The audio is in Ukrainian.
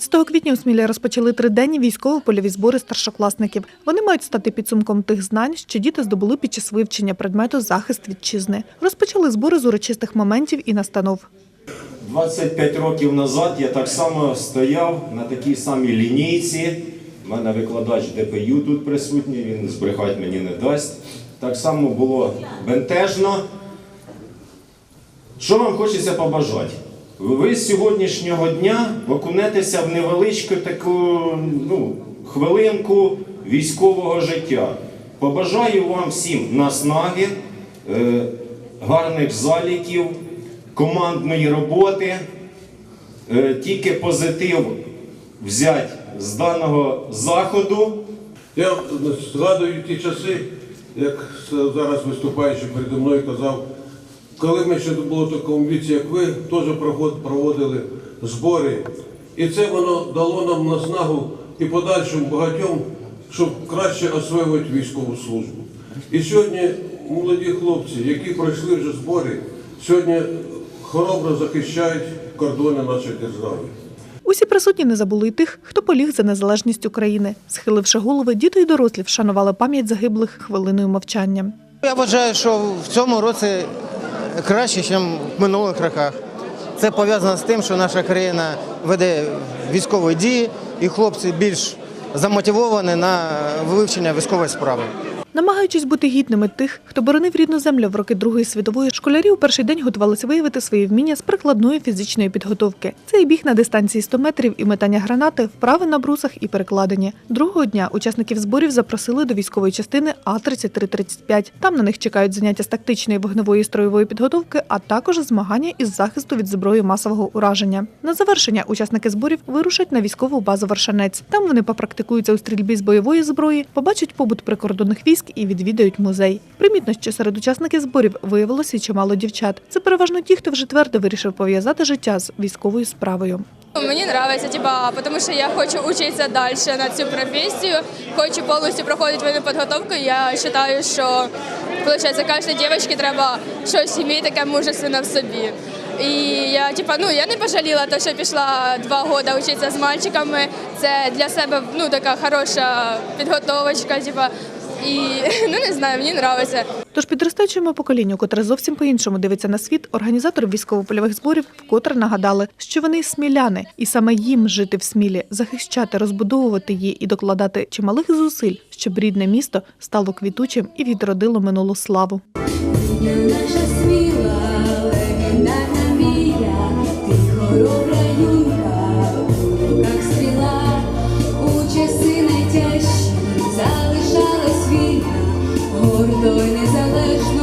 17 квітня у Смілі розпочали триденні військово-польові збори старшокласників. Вони мають стати підсумком тих знань, що діти здобули під час вивчення предмету захист вітчизни. Розпочали збори з урочистих моментів і настанов. 25 років назад я так само стояв на такій самій лінійці. У мене викладач ДПЮ тут присутній, він збрехати мені не дасть. Так само було бентежно. Що вам хочеться побажати? Ви з сьогоднішнього дня окунетеся в невеличку таку ну, хвилинку військового життя. Побажаю вам всім наснаги, е, гарних заліків, командної роботи, е, тільки позитив взяти з даного заходу. Я згадую ті часи, як зараз виступаючи переді мною казав, коли ми ще були в такому віці, як ви, теж проводили збори. І це воно дало нам наснагу і подальшим багатьом, щоб краще освоювати військову службу. І сьогодні молоді хлопці, які пройшли вже збори, сьогодні хоробро захищають кордони нашої держави. Усі присутні не забули й тих, хто поліг за незалежність України. Схиливши голови, діти й дорослі вшанували пам'ять загиблих хвилиною мовчання. Я вважаю, що в цьому році краще, ніж в минулих роках. Це пов'язано з тим, що наша країна веде військові дії, і хлопці більш замотивовані на вивчення військової справи. Намагаючись бути гідними тих, хто боронив рідну землю в роки Другої світової, школярі у перший день готувалися виявити свої вміння з прикладної фізичної підготовки. Це і біг на дистанції 100 метрів, і метання гранати, вправи на брусах і перекладені. Другого дня учасників зборів запросили до військової частини А-3335. Там на них чекають заняття з тактичної вогневої і строєвої підготовки, а також змагання із захисту від зброї масового ураження. На завершення учасники зборів вирушать на військову базу Варшанець. Там вони попрактикуються у стрільбі з бойової зброї, побачать побут прикордонних військ і відвідають музей. Примітно, що серед учасників зборів виявилося чимало дівчат. Це переважно ті, хто вже твердо вирішив пов'язати життя з військовою справою. Мені подобається, типа, тому що я хочу вчитися далі на цю професію, хочу повністю проходити воєнну підготовку. Я вважаю, що виходить, кожній дівчинці треба щось мати таке мужественне в собі. І я типа, ну я не пожаліла те, що пішла два роки вчитися з мальчиками. Це для себе ну така хороша підготовочка. Типа, і ну не знаю, мені подобається. Тож підростаючому поколінню, котре зовсім по-іншому дивиться на світ, організатори військово-польових зборів вкотре нагадали, що вони сміляни, і саме їм жити в смілі, захищати, розбудовувати її і докладати чималих зусиль, щоб рідне місто стало квітучим і відродило минулу славу. Наша сміла гордо й незалежно.